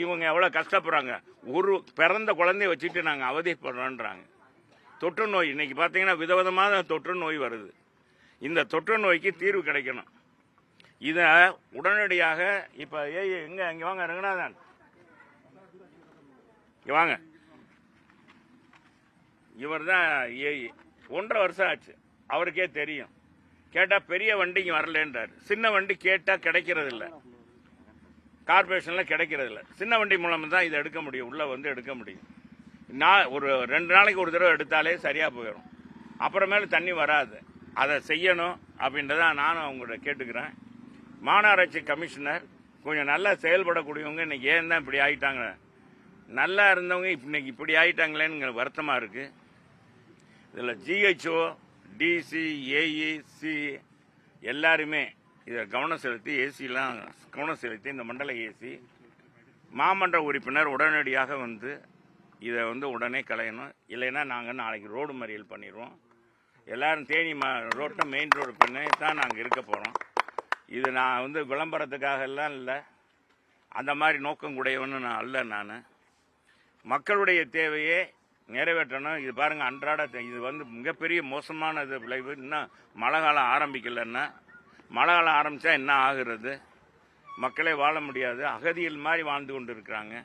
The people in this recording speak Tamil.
இவங்க எவ்வளோ கஷ்டப்படுறாங்க? ஒரு பிறந்த குழந்தைய வச்சுட்டு நாங்கள் அவதிப்படுறோன்றாங்க. தொற்று நோய் இன்னைக்கு பார்த்தீங்கன்னா விதவிதமான தொற்று நோய் வருது. இந்த தொற்று நோய்க்கு தீர்வு கிடைக்கணும். இதை உடனடியாக இப்போ ஏய் எங்க? இங்கே வாங்க ரங்கநாதன். இங்கே வாங்க. இவர் தான் ஏய் ஒன்றரை வருஷம் ஆச்சு. அவருக்கே தெரியும். கேட்டால் பெரிய வண்டிங்க வரலன்றார். சின்ன வண்டி கேட்டால் கிடைக்கிறது இல்லை கார்பரேஷனில் கிடைக்கிறது இல்லை சின்ன வண்டி மூலமாக தான் இதை எடுக்க முடியும். உள்ளே வந்து எடுக்க முடியும். நான் ஒரு ரெண்டு நாளைக்கு ஒரு தடவை எடுத்தாலே சரியாக போயிடும். அப்புறமேல தண்ணி வராது. அதை செய்யணும் அப்படின்றத நானும் அவங்கள்ட்ட கேட்டுக்கிறேன். மாநகராட்சி கமிஷனர் கொஞ்சம் நல்லா செயல்படக்கூடியவங்க இன்னைக்கு ஏன் தான் இப்படி ஆகிட்டாங்க நல்லா இருந்தவங்க இன்னைக்கு இப்படி ஆகிட்டாங்களேன்னு வருத்தமாக இருக்குது இதில் ஜிஹெச்ஓ டிசி ஏஇசி எல்லாருமே இதை கவனம் செலுத்தி ஏசிலாம் கவனம் செலுத்தி இந்த மண்டல ஏசி மாமன்ற உறுப்பினர் உடனடியாக வந்து இதை வந்து உடனே களையணும் இல்லைன்னா நாங்கள் நாளைக்கு ரோடு மறியல் பண்ணிடுவோம் எல்லாரும் தேனி மா ரோட்டை மெயின் ரோடு பண்ணி தான் நாங்கள் இருக்க போகிறோம் இது நான் வந்து விளம்பரத்துக்காக எல்லாம் இல்லை. அந்த மாதிரி நோக்கம் கூடையவன்னு நான் அல்ல நான். மக்களுடைய தேவையே நிறைவேற்றணும். இது பாருங்கள் அன்றாட தே- இது வந்து மிகப்பெரிய மோசமானது விளைவு. இன்னும் மழை காலம் ஆரம்பிக்கலைன்னா மழை காலம் ஆரம்பித்தா என்ன ஆகுறது? மக்களே வாழ முடியாது. அகதிகள் மாதிரி வாழ்ந்து கொண்டு இருக்கிறாங்க